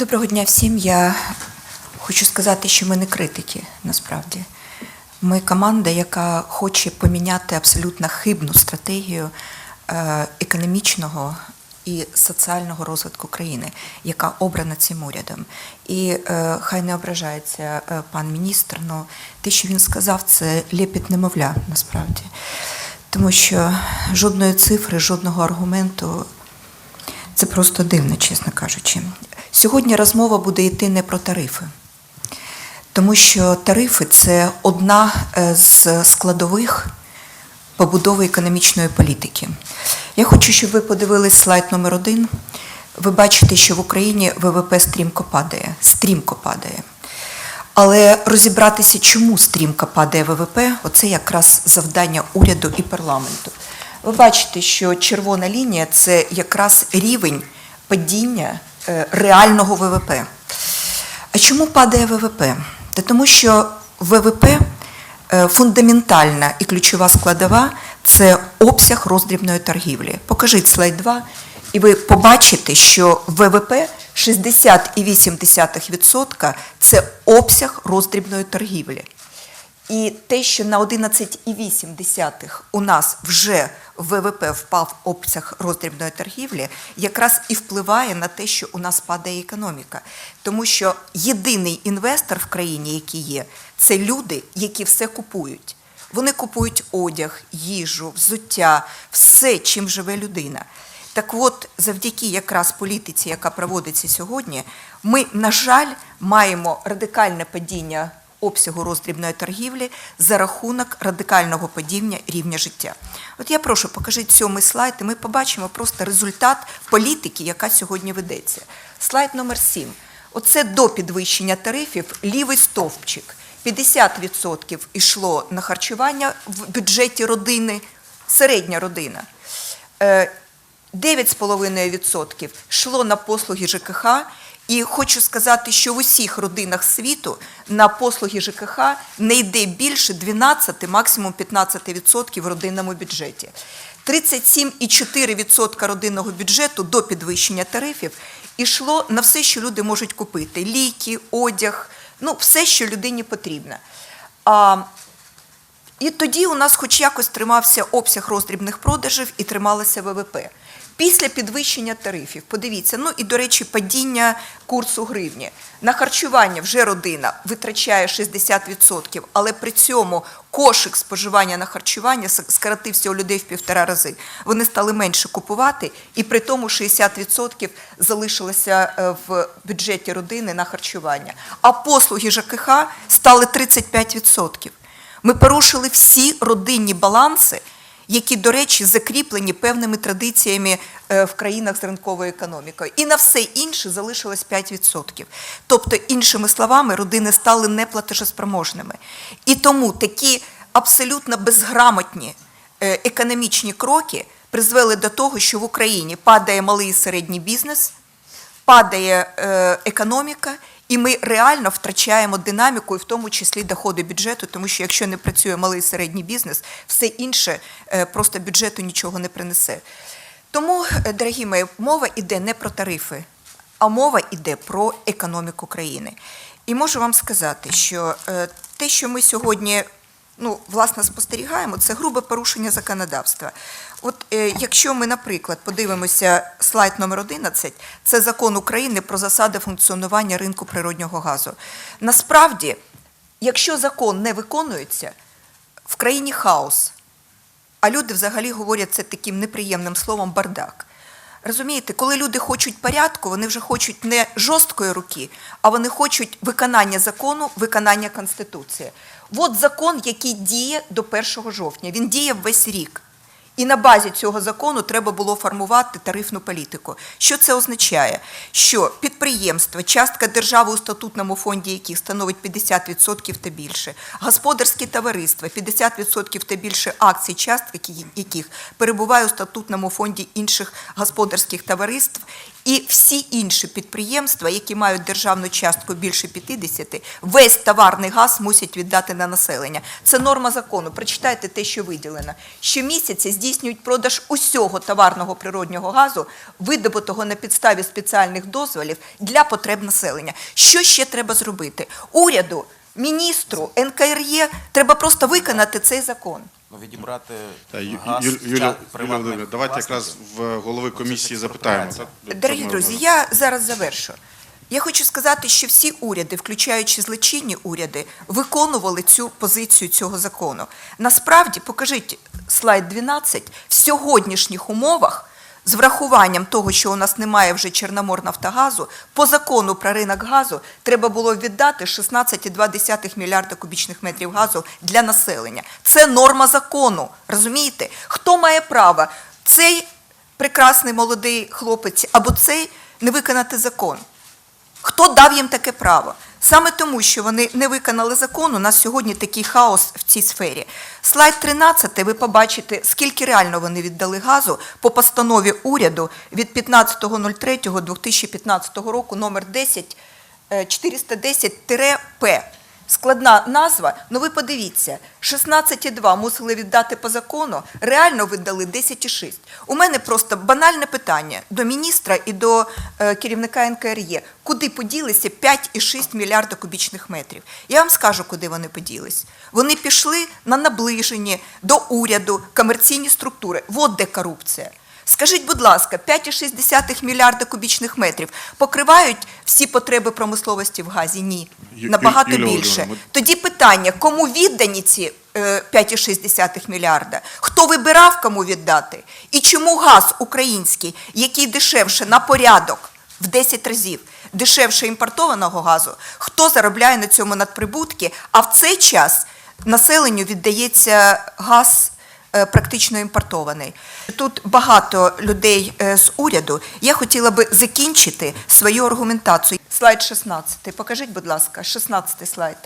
Доброго дня всім. Я хочу сказати, що ми не критики насправді. Ми команда, яка хоче поміняти абсолютно хибну стратегію е, економічного і соціального розвитку країни, яка обрана цим урядом. І е, хай не ображається е, пан міністр, але те, що він сказав, це лепіт немовля насправді. Тому що жодної цифри, жодного аргументу це просто дивно, чесно кажучи. Сьогодні розмова буде йти не про тарифи, тому що тарифи це одна е, з складових побудови економічної політики. Я хочу, щоб ви подивились слайд номер один. Ви бачите, що в Україні ВВП стрімко падає. Стрімко падає. Але розібратися, чому стрімко падає ВВП, оце якраз завдання уряду і парламенту. Ви бачите, що червона лінія це якраз рівень падіння реального ВВП. А чому падає ВВП? Та тому що ВВП е, фундаментальна і ключова складова це обсяг роздрібної торгівлі. Покажіть слайд 2, і ви побачите, що ВВП 60,8% це обсяг роздрібної торгівлі. І те, що на 11,8 у нас вже ВВП впав обсяг роздрібної торгівлі, якраз і впливає на те, що у нас падає економіка. Тому що єдиний інвестор в країні, який є, це люди, які все купують. Вони купують одяг, їжу, взуття, все, чим живе людина. Так от, завдяки якраз політиці, яка проводиться сьогодні, ми, на жаль, маємо радикальне падіння обсягу роздрібної торгівлі за рахунок радикального падіння рівня життя. От я прошу, покажіть сьомий слайд, і ми побачимо просто результат політики, яка сьогодні ведеться. Слайд номер 7. Оце до підвищення тарифів лівий стовпчик. 50% йшло на харчування в бюджеті родини, середня родина. Е, 9,5% йшло на послуги ЖКХ. І хочу сказати, що в усіх родинах світу на послуги ЖКХ не йде більше 12, максимум 15% в родинному бюджеті. 37,4% родинного бюджету до підвищення тарифів йшло на все, що люди можуть купити: ліки, одяг, ну все, що людині потрібно. А, і тоді у нас хоч якось тримався обсяг роздрібних продажів і трималося ВВП. Після підвищення тарифів, подивіться, ну і до речі, падіння курсу гривні. На харчування вже родина витрачає 60%, але при цьому кошик споживання на харчування скоротився у людей в півтора рази. Вони стали менше купувати, і при тому 60% залишилося е, в бюджеті родини на харчування. А послуги ЖКХ стали 35%. Ми порушили всі родинні баланси, які, до речі, закріплені певними традиціями е, в країнах з ринковою економікою. І на все інше залишилось 5%. Тобто, іншими словами, родини стали неплатежеспроможними. І тому такі абсолютно безграмотні е, економічні кроки призвели до того, що в Україні падає малий і середній бізнес, падає е, економіка, і ми реально втрачаємо динаміку, і в тому числі доходи бюджету, тому що якщо не працює малий і середній бізнес, все інше е, просто бюджету нічого не принесе. Тому, е, дорогі мої, мова йде не про тарифи, а мова йде про економіку країни. І можу вам сказати, що е, те, що ми сьогодні ну, власне спостерігаємо, це грубе порушення законодавства. От е, якщо ми, наприклад, подивимося слайд номер 11, це закон України про засади функціонування ринку природнього газу. Насправді, якщо закон не виконується, в країні хаос, а люди взагалі говорять це таким неприємним словом бардак. Розумієте, коли люди хочуть порядку, вони вже хочуть не жорсткої руки, а вони хочуть виконання закону, виконання Конституції. От закон, який діє до 1 жовтня, він діє весь рік. І на базі цього закону треба було формувати тарифну політику. Що це означає? Що підприємства, частка держави у статутному фонді яких становить 50% та більше, господарські товариства, 50% та більше акцій, частки яких перебуває у статутному фонді інших господарських товариств, і всі інші підприємства, які мають державну частку більше 50, весь товарний газ мусять віддати на населення. Це норма закону. Прочитайте те, що виділено. Щомісяця здійснюють продаж усього товарного природнього газу, видобутого на підставі спеціальних дозволів для потреб населення. Що ще треба зробити? Уряду, міністру, НКРЄ треба просто виконати цей закон. Ну, відібрати Та, газ Юлія, Юлія Володимирівна, давайте якраз в голови комісії це запитаємо. так? Дорогі Щоб ми- друзі, я зараз завершу. Я хочу сказати, що всі уряди, включаючи злочинні уряди, виконували цю позицію цього закону. Насправді, покажіть слайд 12, в сьогоднішніх умовах, з врахуванням того, що у нас немає вже Чорноморнафтогазу, по закону про ринок газу треба було віддати 16,2 мільярда кубічних метрів газу для населення. Це норма закону. Розумієте? Хто має право? Цей прекрасний молодий хлопець або цей не виконати закон. Хто дав їм таке право? Саме тому, що вони не виконали закон, у нас сьогодні такий хаос в цій сфері. Слайд 13, ви побачите, скільки реально вони віддали газу по постанові уряду від 15.03.2015 року номер 10 е, 410-П. Складна назва, ну ви подивіться, 16,2 мусили віддати по закону, реально видали 10,6. У мене просто банальне питання до міністра і до е, керівника НКРЄ. Куди поділися 5,6 мільярда кубічних метрів? Я вам скажу, куди вони поділись. Вони пішли на наближені до уряду комерційні структури. От де корупція. Скажіть, будь ласка, 5,6 мільярда кубічних метрів покривають всі потреби промисловості в газі? Ні. Набагато більше. Тоді питання, кому віддані ці е, 5,6 мільярда? Хто вибирав, кому віддати? І чому газ український, який дешевше на порядок в 10 разів, дешевше імпортованого газу, хто заробляє на цьому надприбутки, а в цей час населенню віддається газ е, практично імпортований. Тут багато людей е, з уряду. Я хотіла би закінчити свою аргументацію. Слайд 16. Покажіть, будь ласка, 16 слайд.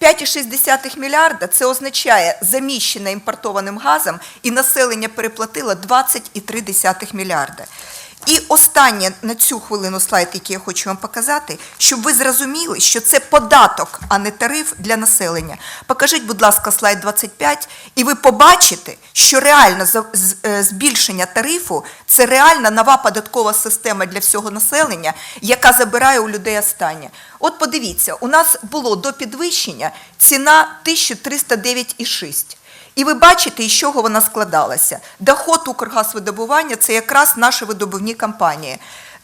5,6 мільярда – це означає заміщене імпортованим газом і населення переплатило 20,3 мільярда. І останнє на цю хвилину слайд, який я хочу вам показати, щоб ви зрозуміли, що це податок, а не тариф для населення. Покажіть, будь ласка, слайд 25, і ви побачите, що реально е, збільшення тарифу – це реальна нова податкова система для всього населення, яка забирає у людей останнє. От подивіться, у нас було до підвищення ціна 1309,6. І ви бачите, із чого вона складалася. Доход Укргазвидобування – це якраз наші видобувні компанії.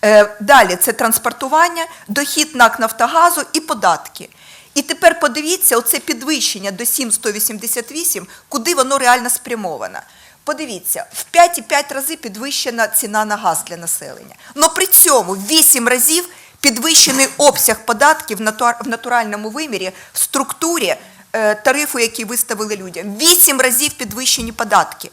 Е, Далі це транспортування, дохід НАК Нафтогазу і податки. І тепер подивіться, оце підвищення до 7,188, куди воно реально спрямовано. Подивіться, в 5,5 рази підвищена ціна на газ для населення. Но при цьому в 8 разів підвищений обсяг податків в натуральному вимірі в структурі тарифу, який виставили людям. Вісім разів підвищені податки.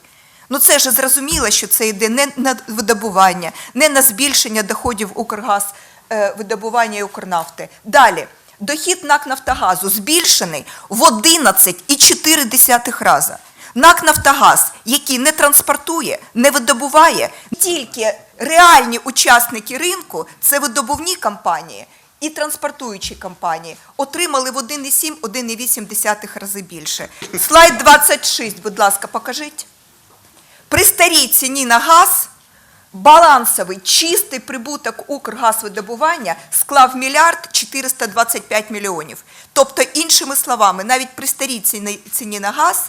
Ну це ж зрозуміло, що це йде не на видобування, не на збільшення доходів Укргаз, е, видобування і Укрнафти. Далі. Дохід НАК Нафтогазу збільшений в 11,4 рази. НАК Нафтогаз, який не транспортує, не видобуває, тільки реальні учасники ринку це видобувні компанії і транспортуючі компанії отримали в 1,7-1,8 рази більше. Слайд 26, будь ласка, покажіть. При старій ціні на газ балансовий чистий прибуток Укргазвидобування склав мільярд 425 мільйонів. Тобто, іншими словами, навіть при старій ціні, на газ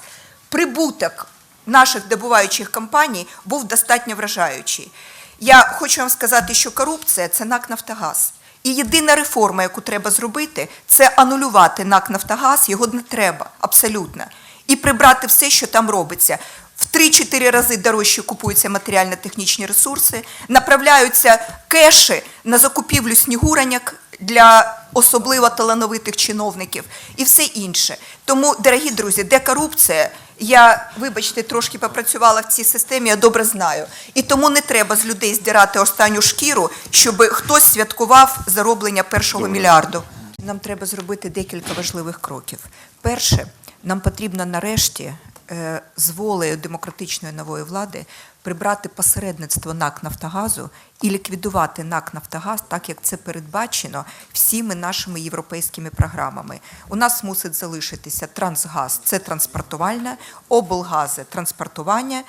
прибуток наших добуваючих компаній був достатньо вражаючий. Я хочу вам сказати, що корупція це НАК Нафтогаз. І єдина реформа, яку треба зробити, це анулювати НАК Нафтогаз, його не треба абсолютно. І прибрати все, що там робиться. В 3-4 рази дорожче купуються матеріально-технічні ресурси, направляються кеші на закупівлю снігураньок для особливо талановитих чиновників і все інше. Тому, дорогі друзі, де корупція, я, вибачте, трошки попрацювала в цій системі, я добре знаю. І тому не треба з людей здирати останню шкіру, щоб хтось святкував зароблення першого Добре. мільярду. Нам треба зробити декілька важливих кроків. Перше, нам потрібно нарешті е, з волею демократичної нової влади прибрати посередництво НАК Нафтогазу і ліквідувати НАК Нафтогаз, так як це передбачено всіми нашими європейськими програмами. У нас мусить залишитися Трансгаз це транспортувальне, облгази транспортування,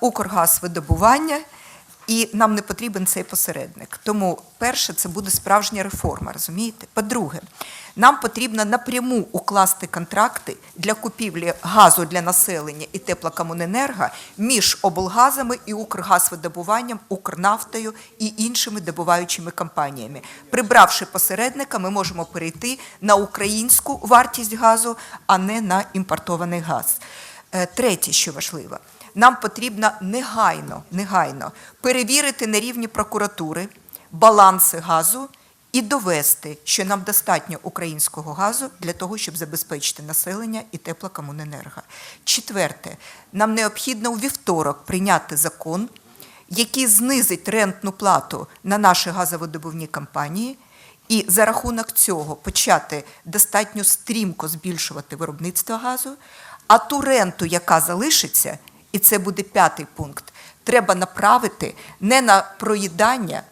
Укргаз видобування. І нам не потрібен цей посередник. Тому, перше, це буде справжня реформа, розумієте? По-друге, нам потрібно напряму укласти контракти для купівлі газу для населення і теплокомуненерго між облгазами і Укргазвидобуванням, Укрнафтою і іншими добуваючими компаніями. Прибравши посередника, ми можемо перейти на українську вартість газу, а не на імпортований газ. Е, Третє, що важливо, нам потрібно негайно, негайно перевірити на рівні прокуратури баланси газу і довести, що нам достатньо українського газу для того, щоб забезпечити населення і теплокомуненерго. Четверте, нам необхідно у вівторок прийняти закон, який знизить рентну плату на наші газовидобувні компанії. І за рахунок цього почати достатньо стрімко збільшувати виробництво газу, а ту ренту, яка залишиться, і це буде п'ятий пункт, треба направити не на проїдання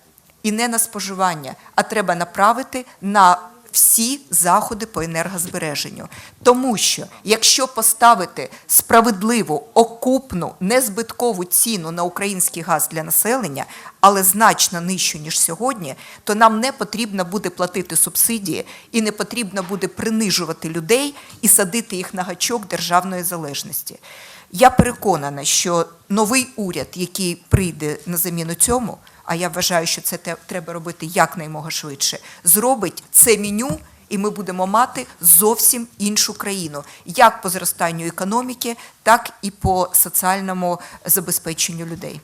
і не на споживання, а треба направити на всі заходи по енергозбереженню. Тому що якщо поставити справедливу, окупну, незбиткову ціну на український газ для населення, але значно нижчу, ніж сьогодні, то нам не потрібно буде платити субсидії і не потрібно буде принижувати людей і садити їх на гачок державної залежності. Я переконана, що новий уряд, який прийде на заміну цьому, а я вважаю, що це треба робити якнаймога швидше, зробить це меню, і ми будемо мати зовсім іншу країну, як по зростанню економіки, так і по соціальному забезпеченню людей.